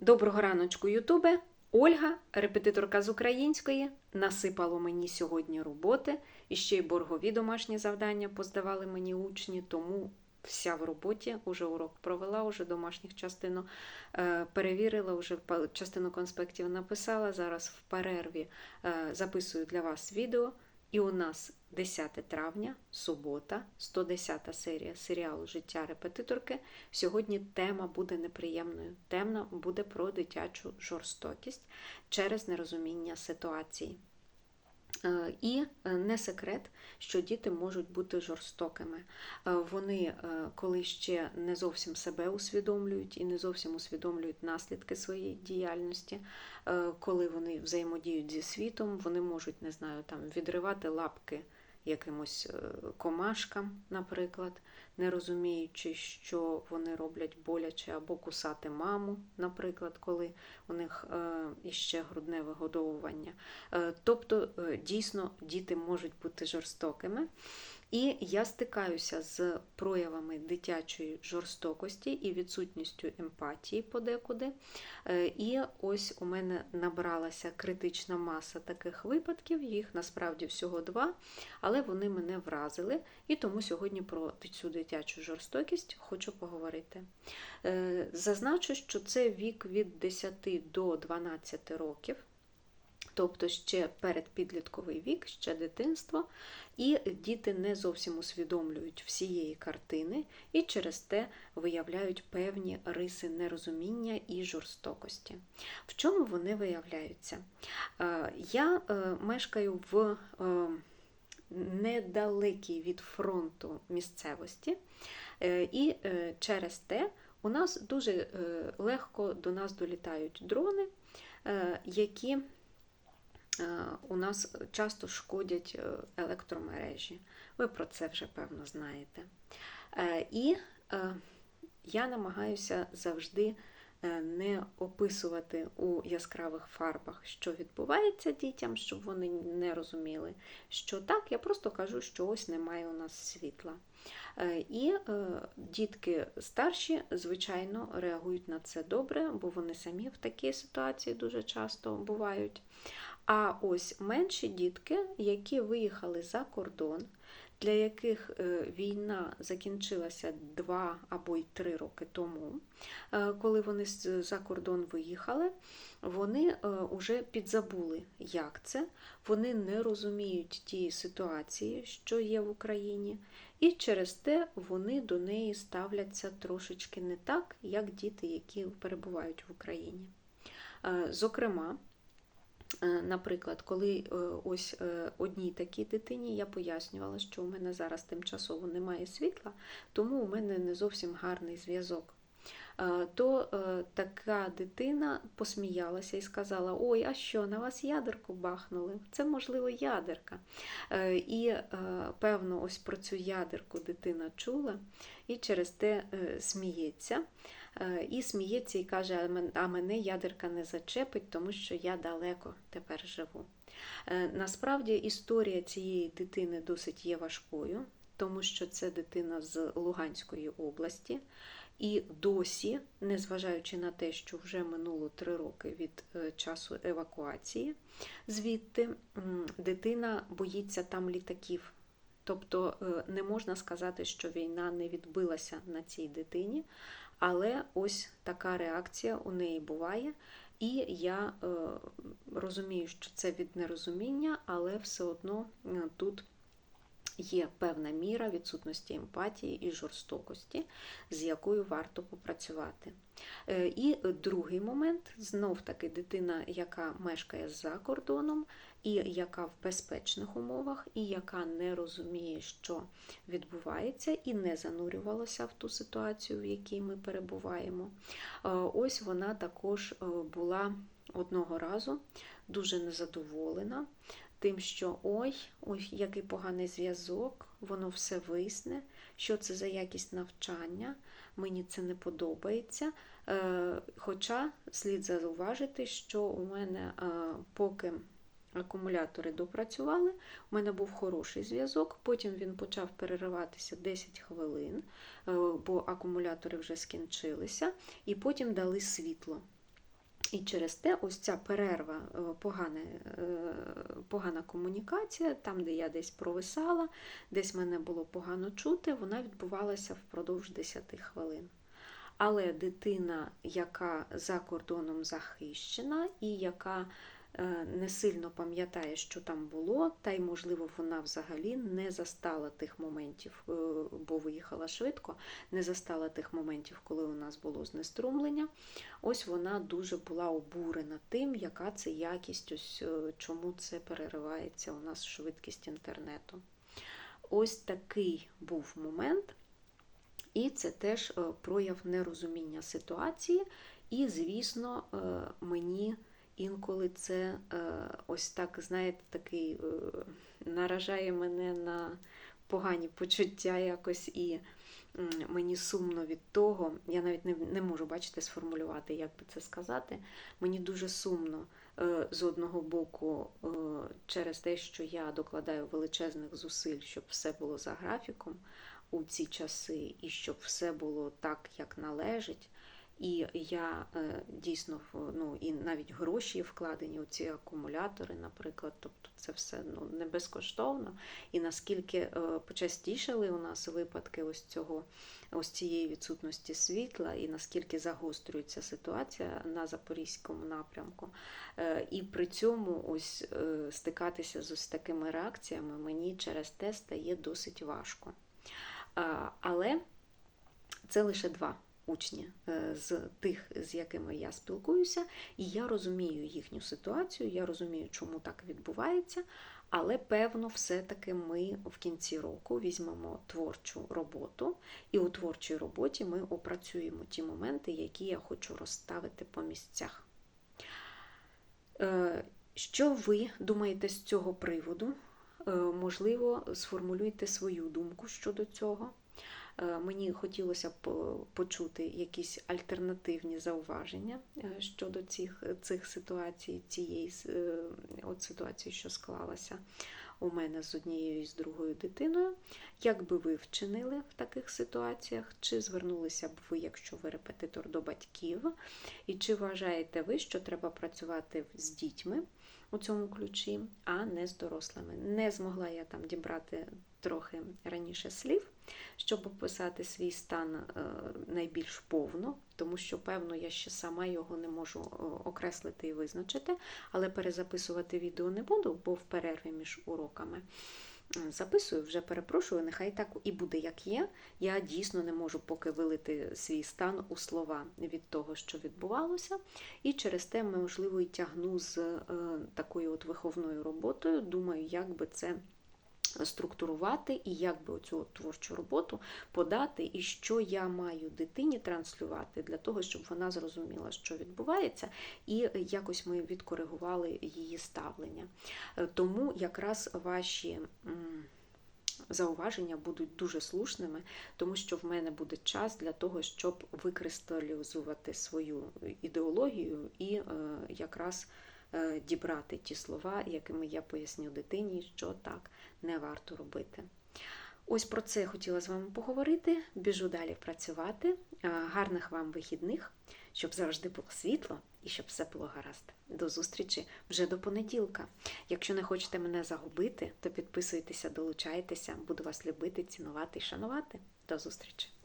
Доброго раночку, Ютубе! Ольга, репетиторка з української, насипало мені сьогодні роботи, і ще й боргові домашні завдання поздавали мені учні, тому вся в роботі, уже урок провела, уже домашніх частину е, перевірила, вже частину конспектів написала. Зараз в перерві е, записую для вас відео. І у нас 10 травня, субота, 110 серія серіалу Життя репетиторки. Сьогодні тема буде неприємною. Тема буде про дитячу жорстокість через нерозуміння ситуації. Е, І е, не секрет, що діти можуть бути жорстокими. Е, Вони, коли ще не зовсім себе усвідомлюють і не зовсім усвідомлюють наслідки своєї діяльності, коли вони взаємодіють зі світом, вони можуть, не знаю, там відривати лапки якимось комашкам, наприклад, не розуміючи, що вони роблять боляче, або кусати маму, наприклад, коли у них е, іще грудне вигодовування. Е, Тобто, е, дійсно, діти можуть бути жорстокими. І я стикаюся з проявами дитячої жорстокості і відсутністю емпатії подекуди. І ось у мене набралася критична маса таких випадків, їх насправді всього два, але вони мене вразили. І тому сьогодні про цю дитячу жорстокість хочу поговорити. Е, Зазначу, що це вік від 10 до 12 років. Тобто ще передпідлітковий вік, ще дитинство, і діти не зовсім усвідомлюють всієї картини і через те виявляють певні риси нерозуміння і жорстокості. В чому вони виявляються? Е, Я е, мешкаю в недалекій від фронту місцевості, е, і е, через те у нас дуже е, легко до нас долітають дрони, які у нас часто шкодять електромережі. Ви про це вже певно знаєте. І я намагаюся завжди не описувати у яскравих фарбах, що відбувається дітям, щоб вони не розуміли, що так, я просто кажу, що ось немає у нас світла. Е, І е, дітки старші, звичайно, реагують на це добре, бо вони самі в такій ситуації дуже часто бувають. А ось менші дітки, які виїхали за кордон, для яких е, війна закінчилася два або й три роки тому, е, коли вони за кордон виїхали, вони вже підзабули, як це, вони не розуміють тієї ситуації, що є в Україні, і через те вони до неї ставляться трошечки не так, як діти, які перебувають в Україні. Е, Зокрема, Е, Наприклад, коли е, ось е, одній такій дитині я пояснювала, що у мене зараз тимчасово немає світла, тому у мене не зовсім гарний зв'язок. Е, То е, така дитина посміялася і сказала: Ой, а що, на вас ядерку бахнули? Це, можливо, ядерка. Е, І, е, певно, ось про цю ядерку дитина чула і через те е, сміється. Е, І сміється і каже, «А мене ядерка не зачепить, тому що я далеко тепер живу. Е, Насправді історія цієї дитини досить є важкою, тому що це дитина з Луганської області. І досі, незважаючи на те, що вже минуло три роки від е, часу евакуації, звідти дитина боїться там літаків. Тобто не можна сказати, що війна не відбилася на цій дитині, але ось така реакція у неї буває. І я е, розумію, що це від нерозуміння, але все одно е, тут є певна міра відсутності емпатії і жорстокості, з якою варто попрацювати. Е, І другий момент знов таки дитина, яка мешкає за кордоном, і яка в безпечних умовах, і яка не розуміє, що відбувається, і не занурювалася в ту ситуацію, в якій ми перебуваємо. Е, Ось вона також е, була одного разу дуже незадоволена тим, що ой, ой, який поганий зв'язок, воно все висне, що це за якість навчання, мені це не подобається. Е, Хоча слід зауважити, що у мене е, поки акумулятори допрацювали, у мене був хороший зв'язок, потім він почав перериватися 10 хвилин, е, бо акумулятори вже скінчилися, і потім дали світло. І через те ось ця перерва, е, погана, е, погана комунікація, там, де я десь провисала, десь мене було погано чути, вона відбувалася впродовж 10 хвилин. Але дитина, яка за кордоном захищена і яка не сильно пам'ятає, що там було, та й, можливо, вона взагалі не застала тих моментів, е, бо виїхала швидко, не застала тих моментів, коли у нас було знеструмлення. Ось вона дуже була обурена тим, яка це якість, ось е, чому це переривається у нас швидкість інтернету. Ось такий був момент. І це теж е, прояв нерозуміння ситуації. І, звісно, е, мені інколи це е, ось так, знаєте, такий наражає мене на погані почуття якось і мені сумно від того, я навіть не, не можу бачити, сформулювати, як би це сказати. Мені дуже сумно з одного боку через те, що я докладаю величезних зусиль, щоб все було за графіком у ці часи, і щоб все було так, як належить. І я е, дійсно ну, і навіть гроші вкладені у ці акумулятори, наприклад, тобто це все ну, не безкоштовно. І наскільки е, почастішали у нас випадки ось цього, ось цієї відсутності світла, і наскільки загострюється ситуація на запорізькому напрямку. Е, і при цьому ось стикатися з ось такими реакціями мені через те стає досить важко. Але це лише два учні е, з тих, з якими я спілкуюся, і я розумію їхню ситуацію, я розумію, чому так відбувається. Але, певно, все-таки ми в кінці року візьмемо творчу роботу, і у творчій роботі ми опрацюємо ті моменти, які я хочу розставити по місцях. Е, що ви думаєте з цього приводу? Е, можливо, сформулюйте свою думку щодо цього. Е, мені хотілося б е, почути якісь альтернативні зауваження щодо цих цих ситуацій, цієї от ситуації, що склалася у мене з однією і з другою дитиною. Як би ви вчинили в таких ситуаціях? Чи звернулися б ви, якщо ви репетитор до батьків? І чи вважаєте ви, що треба працювати з дітьми у цьому ключі, а не з дорослими? Не змогла я там дібрати трохи раніше слів, щоб описати свій стан е, найбільш повно, тому що, певно, я ще сама його не можу е, окреслити і визначити, але перезаписувати відео не буду, бо в перерві між уроками. Записую, вже перепрошую, нехай так і буде, як є. Я дійсно не можу поки вилити свій стан у слова від того, що відбувалося. І через те, можливо, і тягну з е, такою от виховною роботою. Думаю, як би це структурувати і як би оцю творчу роботу подати, і що я маю дитині транслювати для того, щоб вона зрозуміла, що відбувається, і якось ми відкоригували її ставлення. Е, тому якраз ваші. Зауваження будуть дуже слушними, тому що в мене буде час для того, щоб викристалізувати свою ідеологію і е, якраз дібрати ті слова, якими я поясню дитині, що так не варто робити. Ось про це хотіла з вами поговорити. Біжу далі працювати. Е, гарних вам вихідних, щоб завжди було світло і щоб все було гаразд. До зустрічі вже до понеділка. Якщо не хочете мене загубити, то підписуйтеся, долучайтеся, буду вас любити, цінувати і шанувати. До зустрічі!